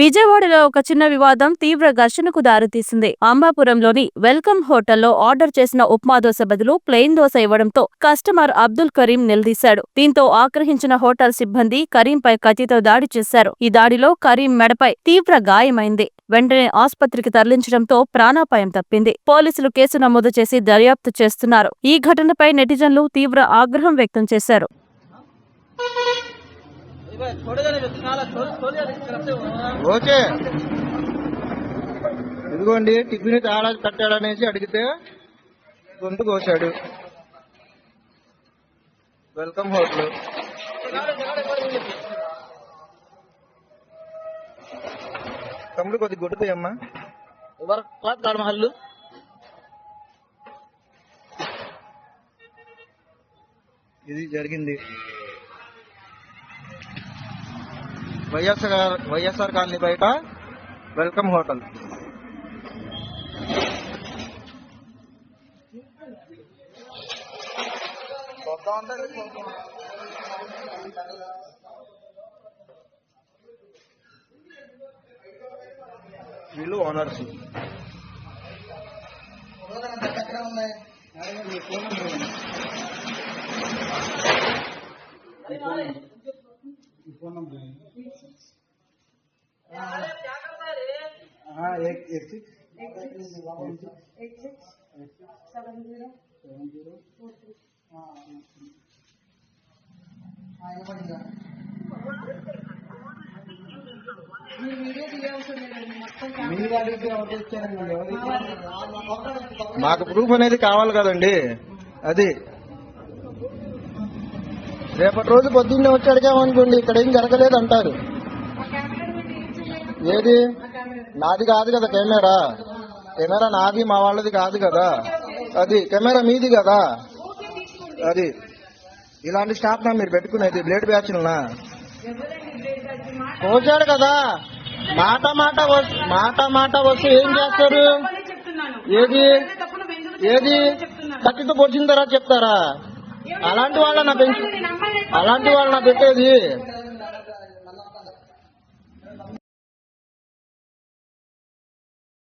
విజయవాడలో ఒక చిన్న వివాదం తీవ్ర ఘర్షణకు దారితీసింది. అంబాపురంలోని వెల్కమ్ హోటల్లో ఆర్డర్ చేసిన ఉప్మా దోశ బదులు ప్లెయిన్ దోశ ఇవ్వడంతో కస్టమర్ అబ్దుల్ కరీం నిలదీశాడు. దీంతో ఆగ్రహించిన హోటల్ సిబ్బంది కరీంపై కత్తితో దాడి చేశారు. ఈ దాడిలో కరీం మెడపై తీవ్ర గాయమైంది. వెంటనే ఆసుపత్రికి తరలించడంతో ప్రాణాపాయం తప్పింది. పోలీసులు కేసు నమోదు చేసి దర్యాప్తు చేస్తున్నారు. ఈ ఘటనపై నెటిజన్లు తీవ్ర ఆగ్రహం వ్యక్తం చేశారు. ఓకే. ఇదిగోండి టిఫిన్ తేడా కట్టాడనేసి అడిగితే గొంతు కోసాడు వెల్కమ్ హోటల్. తమ్ముడు కొద్ది కొట్టుతాయమ్మా కాడు మహల్లు ఇది జరిగింది. వైఎస్ఆర్ వైఎస్ఆర్ కాలనీ బయట వెల్కమ్ హోటల్ వీళ్ళు ఓనర్స్ మాకు ప్రూఫ్ అనేది కావాలి కదండి. అది రేపటి రోజు పొద్దున్నే వచ్చి అడిగామనుకోండి ఇక్కడ ఏం జరగలేదు అంటారు. ఏది? నాది కాదు కదా కెమెరా. కెమెరా నాది మా వాళ్ళది కాదు కదా. అది కెమెరా మీది కదా. అది ఇలాంటి స్టాఫ్ నా మీరు పెట్టుకునేది బ్లేడ్ బ్యాచ్లనా? కోసాడు కదా. మాట మాట మాట మాట వస్తే ఏం చేస్తారు? ఏది? ఏది? కత్తితో పొడిచిన తర్వాత చెప్తారా? అలాంటి వాళ్ళ నా పెంచు అలాంటి వాళ్ళ నా పెట్టేది.